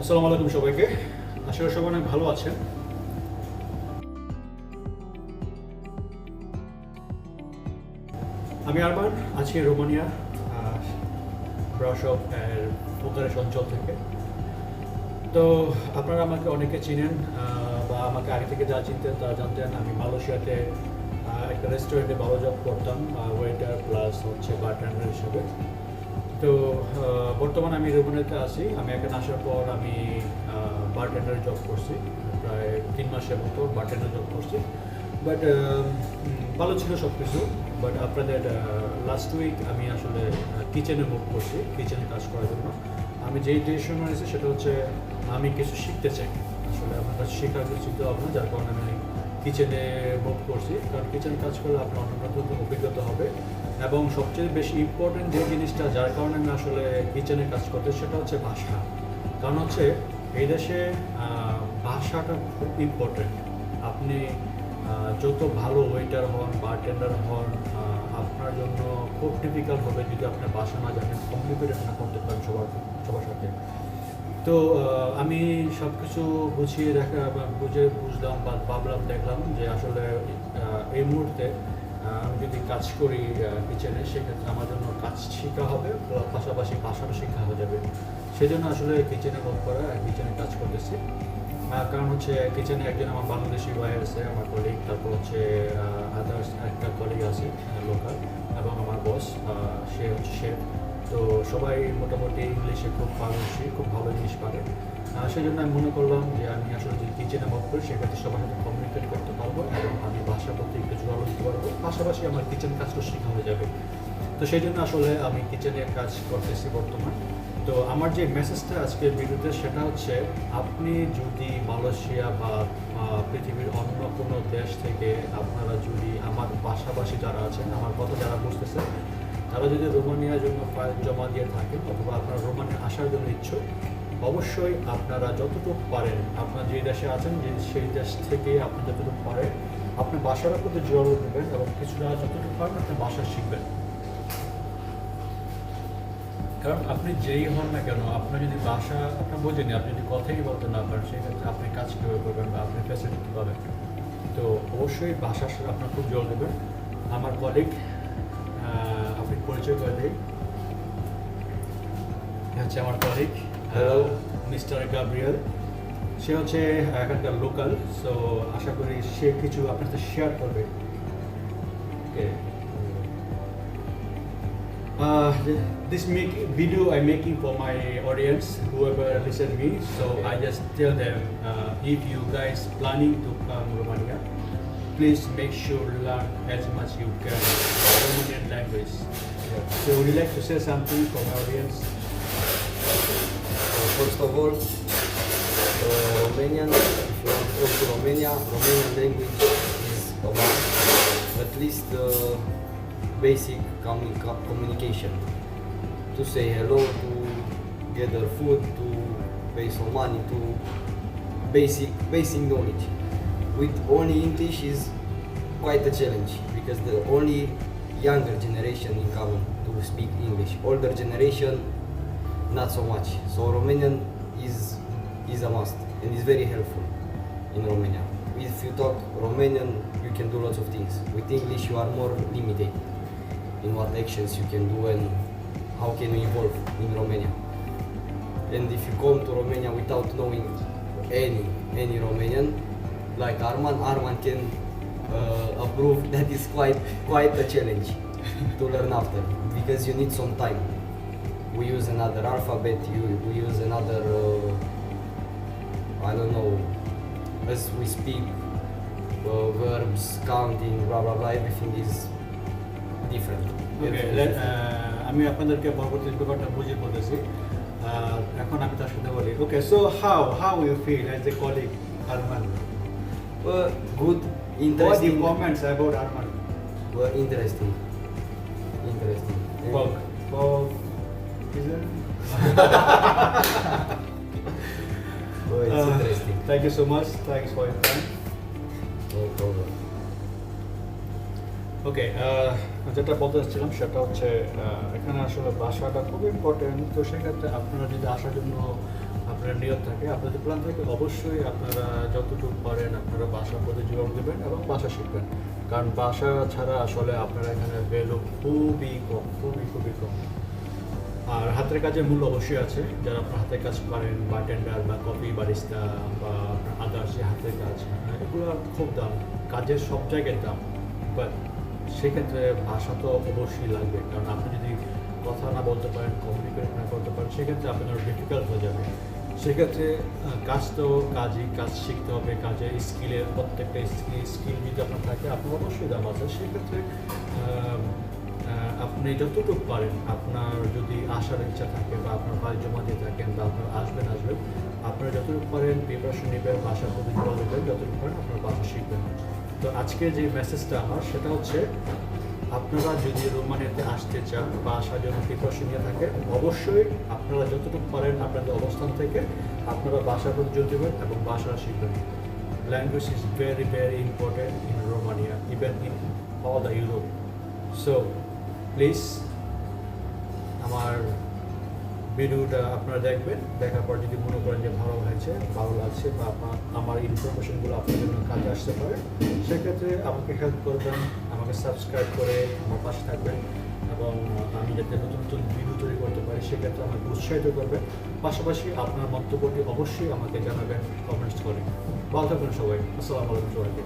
আসসালামু আলাইকুম সবাইকে। আশা করি সবাই অনেক ভালো আছেন। আমি আরমান আছি রোমানিয়া এর বুকারেশ অঞ্চল থেকে। তো আপনারা আমাকে অনেকে চিনেন বা আমাকে আগে থেকে যা চিনতেন তারা জানতেন। আমি মালয়েশিয়াতে একটা রেস্টুরেন্টে ভালো জব করতাম ওয়েটার প্লাস হচ্ছে বারটেন্ডার হিসেবে। তো বর্তমানে আমি রোমানিয়াতে আছি। আমি এখানে আসার পর আমি বারটেন্ডার জব করছি। প্রায় তিন মাসের মতো বারটেন্ডার জব করছি। বাট ভালো ছিল সব কিছু বাট আপনাদের লাস্ট উইক আমি আসলে কিচেনে মুভ করছি। কিচেনে কাজ করার জন্য। আমি যেই ডিসিশন নিয়েছি সেটা হচ্ছে, আমি কিছু শিখতে চাই। আসলে আমার কাছে শেখার কিছু চিন্তা ভাবনা যার কারণে আমি কিচেনে মুভ করছি। কারণ কিচেন কাজ করলে আপনার অন্য নতুন অভিজ্ঞতা হবে। এবং সবচেয়ে বেশি ইম্পর্টেন্ট যে জিনিসটা যার কারণে আমি আসলে কিচেনে কাজ করতে, সেটা হচ্ছে ভাষা। কারণ হচ্ছে এই দেশে ভাষাটা খুব ইম্পর্টেন্ট আপনি যত ভালো ওয়েটার হন বারটেন্ডার হন আপনার জন্য খুব ডিফিকাল্ট হবে যদি আপনার ভাষা না জানেন। কমিউনিকেট না করতে পারেন সবার সবার সাথে। তো আমি সব কিছু গুছিয়ে দেখা, বুঝে বুঝলাম বা ভাবলাম, দেখলাম যে আসলে এই মুহূর্তে আমি যদি কাজ করি কিচেনে সেক্ষেত্রে আমার জন্য কাজ শেখা হবে পাশাপাশি ভাষাটা শেখা হয়ে যাবে। সেই জন্য আসলে কিচেনে ওয়ার্ক করা কিচেনে কাজ করতেছি। কারণ হচ্ছে কিচেনে একজন আমার বাংলাদেশি ভাই আছে, আমার কলিগ তারপর হচ্ছে আদার্স একটা কলিগ আছে লোকাল এবং আমার বস সে হচ্ছে শেফ তো সবাই মোটামুটি ইংলিশে খুব পারদর্শী, খুব ভালো জিনিস পারে। সেই জন্য আমি মনে করলাম যে আমি আসলে যদি কিচেনে ওয়ার্ক করি, সেক্ষেত্রে সবার সাথে কমিউনিকেট করতে পারব এবং আমি ভাষার প্রতি একটু জোরালো দিতে পারব পাশাপাশি আমার কিচেন কাজটা শেখা হয়ে যাবে। তো সেই জন্য আসলে আমি কিচেনে কাজ করতেছি বর্তমান। তো আমার যে মেসেজটা আজকের ভিডিওতে, সেটা হচ্ছে আপনি যদি মালয়েশিয়া বা পৃথিবীর অন্য কোনো দেশ থেকে আপনারা যদি আমার পাশাপাশি যারা আছেন, আমার কথা যারা বুঝতেছে তারা যদি রোমানিয়ার জন্য ফাইল জমা দিয়ে থাকেন অথবা আপনারা রোমানিয়া আসার জন্য ইচ্ছুক, অবশ্যই আপনারা যতটুকু পারেন, আপনার যে দেশে আছেন, যে সেই দেশ থেকে আপনি যতটুকু পারেন, আপনি বাসার প্রতি জোর দেবেন এবং কিছুটা যতটুকু পারেন আপনি বাসা শিখবেন। কারণ আপনি যেই হন না কেন, আপনার যদি বাসা, আপনার বোঝেনি আপনি যদি কথাই বলতে না পারেন সেক্ষেত্রে আপনি কাজ কীভাবে করবেন বা আপনি ফ্যাসিলিটি পাবেন তো অবশ্যই সাথে আপনার খুব জোর দেবেন। আমার কলিগ পরিচয় করে দিই এ হচ্ছে আমার কলিগ Hello. মিস্টার গাব্রিয়েল সে হচ্ছে এখানকার লোকাল সো আশা করি সে কিছু আপনার সাথে শেয়ার করবে Okay. Uh, this make video I'm making for my audience, whoever listen me. So I just tell them, uh, if you guys planning to come Romania, please make sure learn as much you can Romanian language. So would you like to say something for my audience? Uh, First of all, uh, Romanian, if you want to to Romania, Romanian language is a. At least uh, basic communica- communication. To say hello, to gather food, to pay some money, to basic basic knowledge. With only English is quite a challenge because the only younger generation in common to speak English. Older generation not so much. So Romanian is is a must and is very helpful in Romania. If you talk Romanian, you can do lots of things. With English, you are more limited in what actions you can do and how can you evolve in Romania. And if you come to Romania without knowing any any Romanian, like Arman, Arman can uh, approve that is quite quite a challenge to learn after because you need some time we use another alphabet, you, we use another, uh, I don't know, as we speak, uh, verbs, counting, blah blah blah, everything is different. Okay Everything- আমি আপনাদেরকে পরবর্তী ব্যাপারটা বুঝিয়ে বলতেছি আহ, এখন আমি তার সাথে বলি okay so how how you feel as a colleague Arman Uh, good, What the comments about Arman? Well, interesting. Interesting. Pog. Pog. Is it? Oh, it's Uh, interesting. Thank you so much. Thanks for your time. No problem. Okay যেটা বলতে চাচ্ছিলাম সেটা হচ্ছে আহ, এখানে আসলে ভাষাটা খুব important তো সেক্ষেত্রে আপনারা যদি আসার জন্য আপনার আপনার থাকে আপনাদের প্ল্যান থাকে অবশ্যই আপনারা যতটুকু পারেন আপনারা বাসার প্রতি জোর দেবেন এবং ভাষা শিখবেন। কারণ ভাষা ছাড়া আসলে আপনারা এখানে ভ্যালু খুবই কম খুবই খুবই কম। আর হাতের কাজের মূল্য অবশ্যই আছে। যারা আপনার হাতের কাজ পারেন বা টেন্ডার বা কফি বারিস্তা বা আদার্স যে হাতের কাজ হ্যাঁ, এগুলো খুব দাম। কাজের সব জায়গায় দাম। বাট সেক্ষেত্রে ভাষা তো অবশ্যই লাগবে। কারণ আপনি যদি কথা না বলতে পারেন কমিউনিকেট না করতে পারেন সেক্ষেত্রে আপনার ডিফিকাল্ট হয়ে যাবে। সেক্ষেত্রে কাজ তো কাজই, কাজ শিখতে হবে, কাজে স্কিলের প্রত্যেকটা স্কিল স্কিল যদি আপনার থাকে, আপনার অবশ্যই দাম আছে। সেক্ষেত্রে আপনি যতটুকু পারেন, আপনার যদি আসার ইচ্ছা থাকে বা আপনার বাড়ি জমা দিয়ে থাকেন বা আপনার আসবেন আসবেন, আপনারা যতটুকু পারেন প্রিপারেশন নেবেন ভাষার প্রতি দেবেন যতটুকু পারেন আপনার ভাষা শিখবেন। তো আজকে যে মেসেজটা আমার, সেটা হচ্ছে আপনারা যদি রোমানিয়াতে আসতে চান বা আসার জন্য প্রিপারেশন নিয়ে থাকেন, অবশ্যই আপনারা যতটুকু পারেন আপনাদের অবস্থান থেকে আপনারা বাসা জোর দেবেন এবং বাসা শিখবেন language is very very important in Romania even in all the Europe so please আমার ভিডিওটা আপনারা দেখবেন, দেখার পর যদি মনে করেন যে ভালো হয়েছে ভালো লাগছে বা আমার ইনফরমেশনগুলো আপনার জন্য কাজে আসতে পারে, সেক্ষেত্রে আমাকে হেল্প করবেন, আমাকে সাবস্ক্রাইব করে আমার পাশে থাকবেন এবং আমি যাতে নতুন নতুন ভিডিও তৈরি করতে পারি, সেক্ষেত্রে আমাকে উৎসাহিত করবেন। পাশাপাশি আপনার মন্তব্যটি অবশ্যই আমাকে জানাবেন কমেন্টস করে। ভালো থাকবেন সবাই। আসসালামু আলাইকুম সবাইকে।